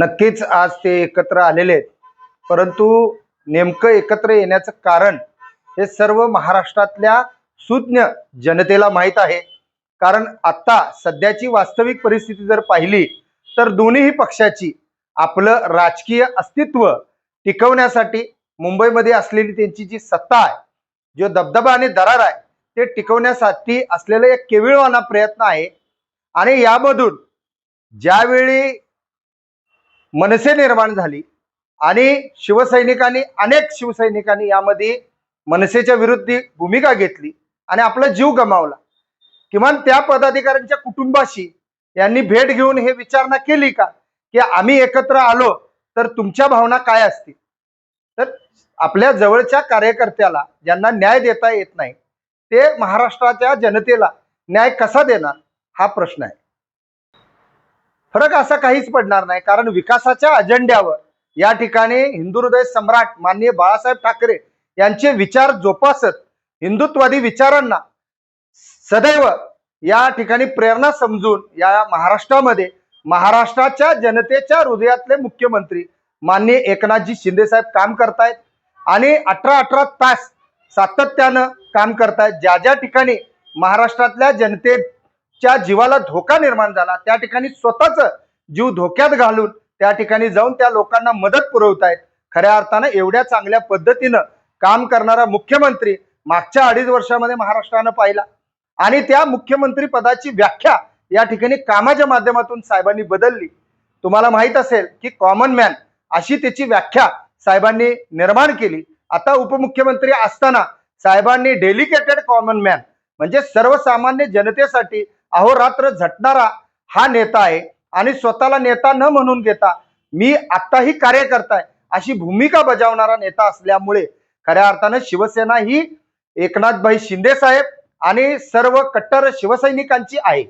नक्कीच आज ते एकत्र आलेले आहेत. परंतु नेमकं एकत्र येण्याचं कारण हे सर्व महाराष्ट्रातल्या सुज्ञ जनतेला माहीत आहे. कारण आता सध्याची वास्तविक परिस्थिती जर पाहिली तर दोन्हीही पक्षाची आपलं राजकीय अस्तित्व टिकवण्यासाठी मुंबईमध्ये असलेली त्यांची जी सत्ता आहे जो दबदबा आणि दरार आहे ते टिकवण्यासाठी असलेला एक केविळवाना प्रयत्न आहे. आणि यामधून ज्यावेळी मनसे निर्माण झाली. आणि शिवसैनिकांनी अनेक शिवसैनिकांनी यामध्ये मनसेच्या विरुद्ध भूमिका घेतली आणि आपला जीव गमावला. किमान त्या पदाधिकाऱ्यांच्या कुटुंबाशी यांनी भेट घेऊन हे विचारणा केली का? की आम्ही एकत्र आलो तर तुमच्या भावना काय असतील? तर आपल्या जवळच्या कार्यकर्त्याला ज्यांना न्याय देता येत नाही ते महाराष्ट्राच्या जनतेला न्याय कसा देणार? हा प्रश्न आहे. फरक असा काहीच पडणार नाही कारण विकासाच्या अजेंड्यावर. या ठिकाणी हिंदू हृदय सम्राट माननीय बाळासाहेब ठाकरे यांचे विचार जोपासत हिंदुत्वादी विचारांना सदैव या ठिकाणी प्रेरणा समजून या महाराष्ट्रामध्ये महाराष्ट्राच्या जनतेच्या हृदयातले मुख्यमंत्री माननीय एकनाथजी शिंदेसाहेब काम करतायत आणि अठरा अठरा तास सातत्यानं काम करतायत. ज्या ज्या ठिकाणी महाराष्ट्रातल्या ज्या जीवाला धोका निर्माण झाला त्या ठिकाणी स्वतःच जीव धोक्यात घालून त्या ठिकाणी जाऊन त्या लोकांना मदत पुरवतायत. खऱ्या अर्थानं एवढ्या चांगल्या पद्धतीनं काम करणारा मुख्यमंत्री मागच्या अडीच वर्षामध्ये महाराष्ट्रानं पाहिला. आणि त्या मुख्यमंत्री पदाची व्याख्या या ठिकाणी कामाच्या माध्यमातून साहेबांनी बदलली. तुम्हाला माहीत असेल की कॉमन मॅन अशी त्याची व्याख्या साहेबांनी निर्माण केली. आता उपमुख्यमंत्री असताना साहेबांनी डेलिकेटेड कॉमन मॅन म्हणजे सर्वसामान्य जनतेसाठी अहोरात्र झटणारा हा नेता आहे आणि स्वतःला नेता न म्हणून घेता मी आत्ताही कार्यकर्ता आहे अशी भूमिका बजावणारा नेता असल्यामुळे खऱ्या अर्थानं शिवसेना ही एकनाथभाई शिंदे साहेब आणि सर्व कट्टर शिवसैनिकांची आहे.